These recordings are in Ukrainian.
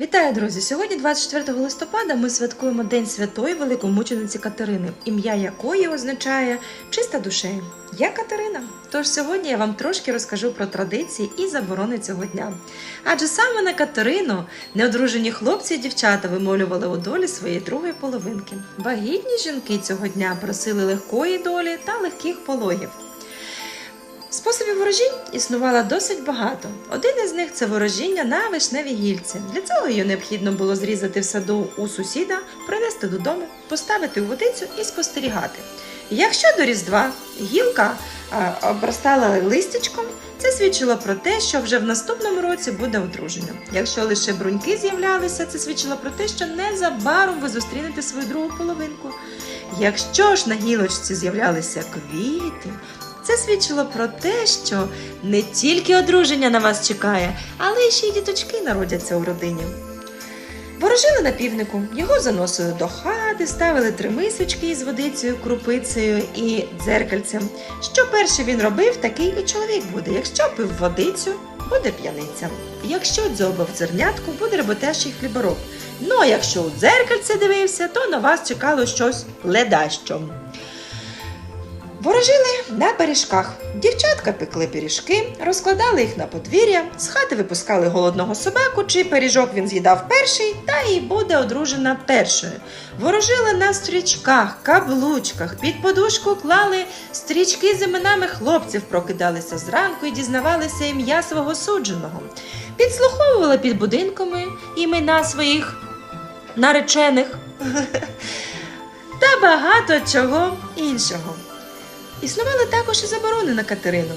Вітаю, друзі! Сьогодні, 24 листопада, ми святкуємо День святої великомучениці Катерини, ім'я якої означає чиста душею. Я Катерина. Тож сьогодні я вам трошки розкажу про традиції і заборони цього дня. Адже саме на Катерину неодружені хлопці і дівчата вимолювали у долі своєї другої половинки. Вагітні жінки цього дня просили легкої долі та легких пологів. Способів ворожінь існувало досить багато. Один із них це ворожіння на вишневій гільці. Для цього її необхідно було зрізати в саду у сусіда, принести додому, поставити у водицю і спостерігати. Якщо до Різдва гілка обростала листячком, це свідчило про те, що вже в наступному році буде одруження. Якщо лише бруньки з'являлися, це свідчило про те, що незабаром ви зустрінете свою другу половинку. Якщо ж на гілочці з'являлися квіти, це свідчило про те, що не тільки одруження на вас чекає, але ще й діточки народяться у родині. Ворожили на півнику, його заносили до хати, ставили три мисочки із водицею, крупицею і дзеркальцем. Що перше він робив, такий і чоловік буде. Якщо пив водицю, буде п'яниця. Якщо дзьобав зернятку, буде роботящий хлібороб. Ну а якщо у дзеркальце дивився, то на вас чекало щось ледащо. Ворожили на пиріжках. Дівчатка пекли пиріжки, розкладали їх на подвір'я, з хати випускали голодного собаку, чий пиріжок він з'їдав перший, та і буде одружена першою. Ворожили на стрічках, каблучках, під подушку клали стрічки з іменами хлопців, прокидалися зранку і дізнавалися ім'я свого судженого. Підслуховували під будинками імена своїх наречених та багато чого іншого. Існували також і заборони на Катерину.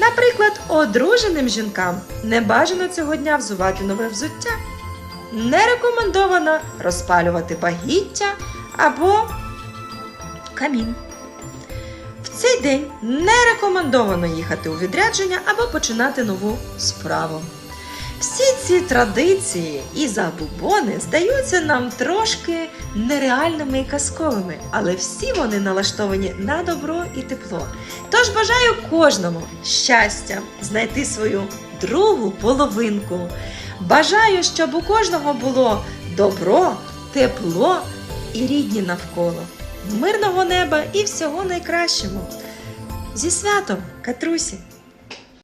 Наприклад, одруженим жінкам не бажано цього дня взувати нове взуття. Не рекомендовано розпалювати багіття або камін. В цей день не рекомендовано їхати у відрядження або починати нову справу. Всі ці традиції і забубони здаються нам трошки нереальними і казковими, але всі вони налаштовані на добро і тепло. Тож бажаю кожному щастя знайти свою другу половинку. Бажаю, щоб у кожного було добро, тепло і рідні навколо, мирного неба і всього найкращого. Зі святом, Катрусі!